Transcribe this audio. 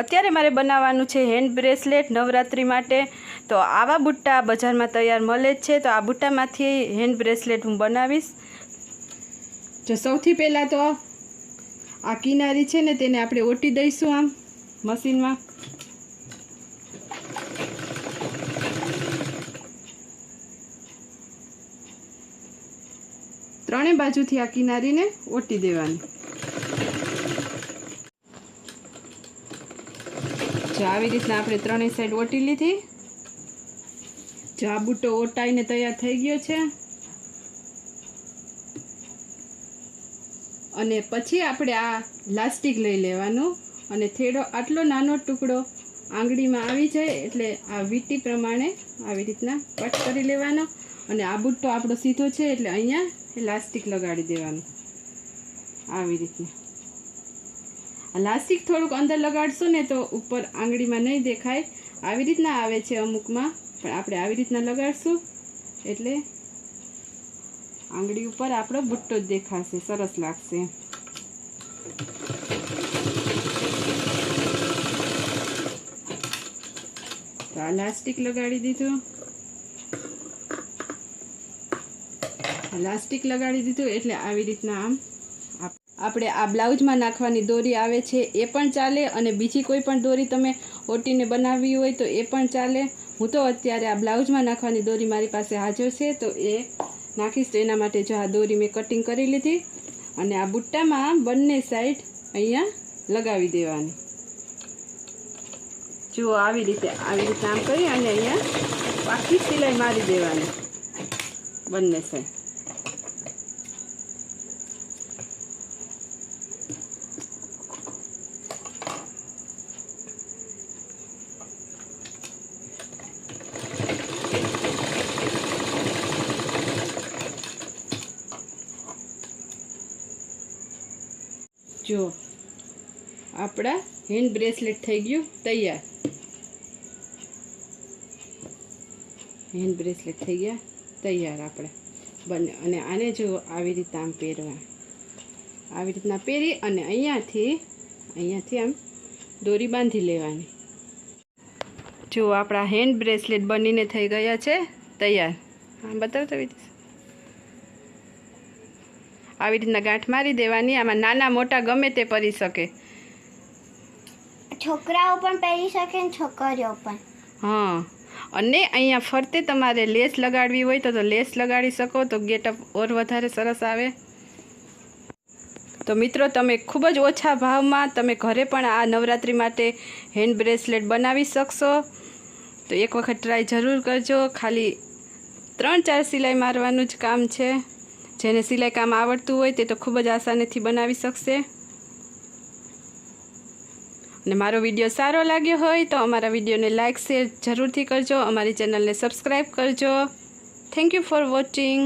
અત્યારે મારે બનાવવાનું છે હેન્ડ બ્રેસલેટ નવરાત્રિ માટે. તો આવા બુટ્ટા બજારમાં તૈયાર મળે જ છે. તો આ બુટ્ટામાંથી હેન્ડ બ્રેસલેટ હું બનાવીશ. જો સૌથી પહેલાં તો આ કિનારી છે ને તેને આપણે ઓટી દઈશું આમ મશીનમાં. ત્રણેય બાજુથી આ કિનારીને ઓટી દેવાની. જો આવી રીતના આપણે ત્રણેય સાઈડ ઓટી લીધી. જો આ બુટ્ટો ઓટાઈને તૈયાર થઈ ગયો છે. અને પછી આપણે આ લાસ્ટિક લઈ લેવાનું. અને થેડો આટલો નાનો ટુકડો આંગળીમાં આવી જાય એટલે આ વીટી પ્રમાણે આવી રીતના કટ કરી લેવાનો. અને આ બુટ્ટો આપણો સીધો છે એટલે અહીંયા લાસ્ટિક લગાડી દેવાનું. આવી રીતના. લાસ્ટિક થોડુંક અંદર લગાડશો ને તો ઉપર આંગળીમાં નહીં દેખાય. આવી રીતના આવે છે અમુકમાં, પણ આપણે આવી રીતના લગાડશું. એટલે આંગળી ઉપર આપણો બુટ્ટો જ દેખાશે, સરસ લાગશે. તો આ લાસ્ટિક લગાડી દીધું. લાસ્ટિક લગાડી દીધું એટલે આવી રીતના આમ આપણે આ બ્લાઉઝમાં નાખવાની દોરી આવે છે, એ પણ ચાલે અને બીજી કોઈ પણ દોરી તમે ઓટીને બનાવવી હોય તો એ પણ ચાલે. હું તો અત્યારે આ બ્લાઉઝમાં નાખવાની દોરી મારી પાસે હાજર છે, તો એ નાખીશ તો એના માટે જો આ દોરી મેં કટિંગ કરી લીધી અને આ બુટ્ટામાં બંને સાઈડ અહીંયા લગાવી દેવાની. જુઓ આવી રીતે આવી રીતે આમ કરી અને અહીંયા પાકી સિલાઈ મારી દેવાની બંને સાઈડ જો, આપણા હેન્ડ બ્રેસલેટ થઈ ગયું, તૈયાર. હેન્ડ બ્રેસલેટ થઈ ગયા, તૈયાર આપણે. બને, અને આને જો આવી રીતના આમ પહેરવા. આવી રીતના પહેરી અને અહીંયાથી અહીંયાથી આમ દોરી બાંધી લેવાની. જો આપણા હેન્ડ બ્રેસલેટ બનીને થઈ ગયા છે, તૈયાર. હા, બતાવો તો વિદિશ. આવી રીતના ગાંઠ મારી દેવાની આમાં નાના મોટા ગમે તે પહેરી શકે. છોકરાઓ પણ પહેરી શકે ને છોકરીઓ પણ. હા. અને અહીંયા ફરતે તમારે લેસ લગાડવી હોય તો તો લેસ લગાડી શકો તો ગેટઅપ ઓર વધારે સરસ આવે. તો મિત્રો તમે ખૂબ જ ઓછા ભાવમાં તમે ઘરે પણ આ નવરાત્રિ માટે હેન્ડ બ્રેસલેટ બનાવી શકશો. તો એક વખત ટ્રાય જરૂર કરજો. ખાલી ત્રણ ચાર સિલાઈ મારવાનું જ કામ છે. જેને સિલાઈ કામ આવડતું હોય તે તો ખૂબ જ આસાનીથી બનાવી શકશે. અને મારો વીડિયો સારો લાગ્યો હોય તો અમારા વિડીયોને લાઇક શેર જરૂરથી કરજો. અમારી ચેનલને સબસ્ક્રાઈબ કરજો. Thank you for watching